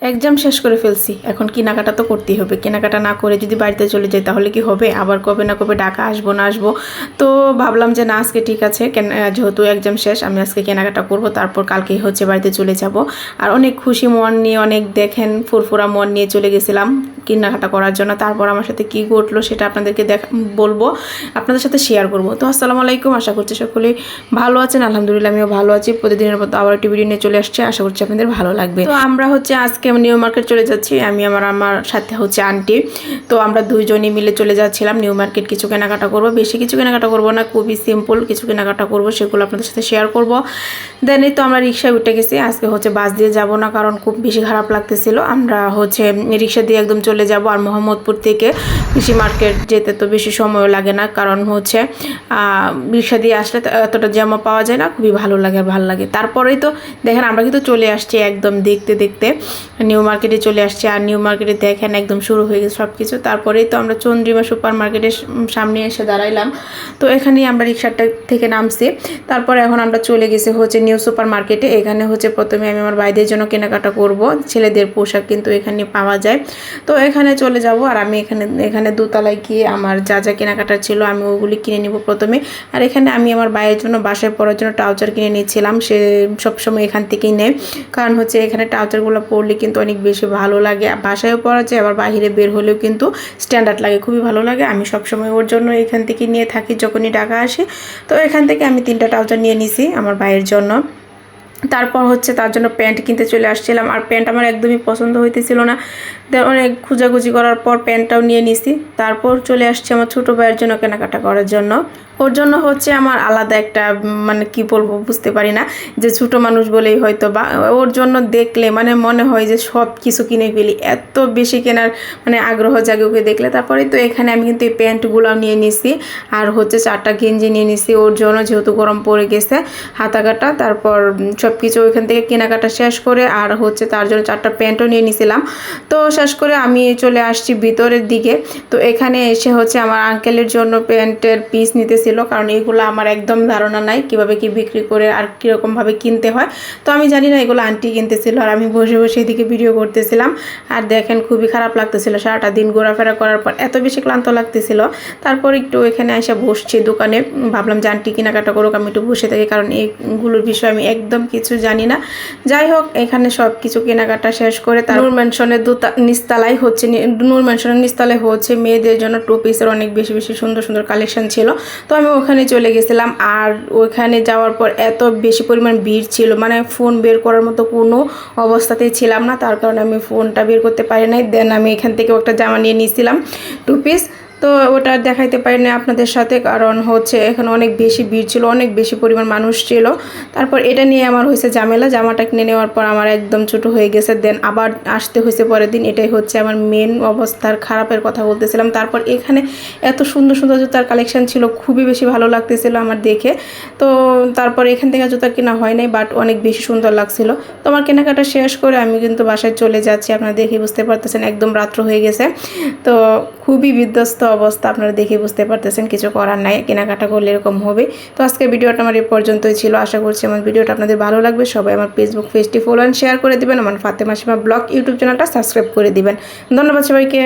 Exam শেষ করে ফেলছি। এখন কেনাকাটা তো করতেই হবে। কেনাকাটা না করে যদি বাড়িতে চলে যাই তাহলে কি হবে? আবার কবে না কবে ডাকা আসব, না আসব? তো ভাবলাম যে না, আজকে ঠিক আছে। কেন- যেহেতু এক্সাম শেষ, আমি আজকে কেনাকাটা করব। তারপর কালকেই হচ্ছে বাড়িতে চলে যাব। আর অনেক খুশি মন নিয়ে, অনেক দেখেন, ফুরফুরা মন নিয়ে চলে গেছিলাম কেনাকাটা করার জন্য। তারপর আমার সাথে কি ঘটলো সেটা আপনাদেরকে দেখ, বলব। আপনাদের সাথে শেয়ার করব। তো আসসালামু আলাইকুম। আশা করছি সকলেই ভালো আছেন। আলহামদুলিল্লাহ, আমিও ভালো আছি। প্রতিদিনের মতো আবার একটি ভিডিও নিয়ে চলে আসছে। আশা করছি আপনাদের ভালো লাগবে। তো আমরা হচ্ছে আজকে নিউ মার্কেট চলে যাচ্ছি, আমি আমার আমার সাথে হচ্ছে আন্টি তো আমরা দুইজনই মিলে চলে যাচ্ছিলাম নিউ মার্কেট কিছু কেনাকাটা করব। বেশি কিছু কেনাকাটা করব না, খুবই সিম্পল কিছু কেনাকাটা করব, সেগুলো আপনাদের সাথে শেয়ার করব। দেন তো আমরা রিক্সায় উঠে গেছি, আজকে হচ্ছে বাস দিয়ে যাব না, কারণ খুব বেশি খারাপ লাগতেছিল। আমরা হচ্ছে রিক্সা দিয়ে একদম চলে যাব আর মোহাম্মদপুর থেকে কৃষি মার্কেট যেতে তো বেশি সময় লাগে না, কারণ হচ্ছে রিক্সা দিয়ে আসলে এতটা জ্যামা পাওয়া যায় না, খুবই ভালো লাগে ভালো লাগে। তারপরেই তো দেখেন আমরা কিন্তু চলে আসছি একদম দেখতে দেখতে। নিউ মার্কেটে চলে আসছি আর নিউ মার্কেটে দেখেন একদম শুরু হয়ে গেছে সব কিছু তারপরেই তো আমরা চন্দ্রিমা সুপার মার্কেটের সামনে এসে দাঁড়াইলাম। তো এখানেই আমরা রিক্সাটা থেকে নামছি। তারপরে এখন আমরা চলে গেছি হচ্ছে নিউ সুপার মার্কেটে এখানে হচ্ছে প্রথমে আমি আমার ভাইদের জন্য কেনাকাটা করব। ছেলেদের পোশাক কিন্তু এখানে পাওয়া যায়। তো এখানে চলে যাব আর আমি এখানে এখানে দোতলায় গিয়ে আমার যা যা কেনাকাটা ছিল আমি ওগুলি কিনে নিব প্রথমে। আর এখানে আমি আমার ভাইয়ের জন্য বাসায় পরার জন্য ট্রাউজার কিনে নিয়েছিলাম। সে সবসময় এখান থেকেই নেয়। কারণ হচ্ছে এখানে টাউচারগুলো পরলে কিন্তু অনেক বেশি ভালো লাগে। বাসায়ও পরা যায়, আবার বাইরে বের হলেও কিন্তু স্ট্যান্ডার্ড লাগে, খুবই ভালো লাগে। আমি সবসময় ওর জন্য এখান থেকে নিয়ে থাকি যখনই টাকা আসে। তো এখান থেকে আমি তিনটা ট্রাউজার নিয়ে নিছি আমার ভাইয়ের জন্য। তারপর হচ্ছে তার জন্য প্যান্ট কিনতে চলে আসছিলাম, আর প্যান্ট আমার একদমই পছন্দ হইতেছিল না। অনেক খুঁজাখুঁজি করার পর প্যান্টটাও নিয়ে নিছি। তারপর চলে আসছি আমার ছোটো ভাইয়ের জন্য কেনাকাটা করার জন্য। ওর জন্য হচ্ছে আমার আলাদা একটা মানে কি বলব বুঝতে পারি না, যে ছোটো মানুষ বলেই হয়তো বা, ওর জন্য দেখলে মানে মনে হয় যে সব কিছু কিনে ফেলি, এত বেশি কেনার মানে আগ্রহ জাগে ওকে দেখলে। তারপরে তো এখানে আমি কিন্তু এই প্যান্টগুলো নিয়ে নিছি, আর হচ্ছে চারটা গেঞ্জি নিয়ে নিছি, ওর জন্য যেহেতু গরম পড়ে গেছে হাতা কাটা তারপর সব কিছু ওইখান থেকে কেনাকাটা শেষ করে, আর হচ্ছে তার জন্য চারটা প্যান্টও নিয়ে নিছিলাম। তো শেষ করে আমি চলে আসছি ভিতরের দিকে, তো এখানে এসে হচ্ছে আমার আঙ্কেলের জন্য প্যান্টের পিস নিতেছিল কারণ এইগুলো আমার একদম ধারণা নাই কীভাবে কি বিক্রি করে আর কীরকমভাবে কিনতে হয়। তো আমি জানি না এগুলো আন্টি কিনতেছিল আর আমি বসে বসে এদিকে ভিডিও করতেছিলাম। আর দেখেন খুবই খারাপ লাগতেছিল, সারাটা দিন ঘোরাফেরা করার পর এত বেশি ক্লান্ত লাগতেছিল। তারপর একটু এখানে এসে বসছি দোকানে, ভাবলাম যে আন্টি কেনাকাটা করুক, আমি একটু বসে থাকি, কারণ এইগুলোর বিষয়ে আমি একদম কিছু জানি না। যাই হোক, এখানে সব কিছু কেনাকাটা শেষ করে তার নূর ম্যানশনের দুতা নিস্তালাই হচ্ছে নূর ম্যানশনের নিস্তালায় হচ্ছে, মেয়েদের জন্য টু পিসের অনেক বেশি বেশি সুন্দর সুন্দর কালেকশন ছিল। তো আমি ওখানে চলে গেছিলাম আর ওখানে যাওয়ার পর এত বেশি পরিমাণ ভিড় ছিল মানে ফোন বের করার মতো কোনো অবস্থাতেই ছিলাম না, তার কারণে আমি ফোনটা বের করতে পারি নাই। দেন আমি এখান থেকে একটা জামা নিয়ে নিয়েছিলাম টু পিস তো ওটা দেখাইতে পারি না আপনাদের সাথে, কারণ হচ্ছে এখানে অনেক বেশি ভিড় ছিল, অনেক বেশি পরিমাণ মানুষ ছিল। তারপর এটা নিয়ে আমার হয়েছে ঝামেলা, জামাটা কিনে নেওয়ার পর আমার একদম ছোটো হয়ে গেছে দেন আবার আসতে হয়েছে পরের দিন, এটাই হচ্ছে আমার মেন অবস্থার খারাপের কথা বলতেছিলাম। তারপর এখানে এত সুন্দর সুন্দর জুতার কালেকশান ছিল, খুবই বেশি ভালো লাগতেছিল আমার দেখে। তো তারপর এখান থেকে জুতা কেনা হয় নাই বাট অনেক বেশি সুন্দর লাগছিল। তো আমার কেনাকাটা শেষ করে আমি কিন্তু বাসায় চলে যাচ্ছি, আপনারা দেখে বুঝতে পারতেছেন, একদম রাত্র হয়ে গেছে। তো খুবই বিধ্বস্ত অবস্থা আপনারা দেখে বুঝতে পারতেছেন, কিছু করার নাই, কেনাকাটা করলে এরকম হবে। তো আজকে ভিডিওটা আমার এ পর্যন্তই ছিল। আশা করছি আমার ভিডিওটা আপনাদের ভালো লাগবে। সবাই আমার ফেসবুক পেজটি ফলো অ্যান্ড শেয়ার করে দেবেন। আমার ফাতেমা সীমা ব্লগ ইউটিউব চ্যানেলটা সাবস্ক্রাইব করে দিবেন। ধন্যবাদ সবাইকে।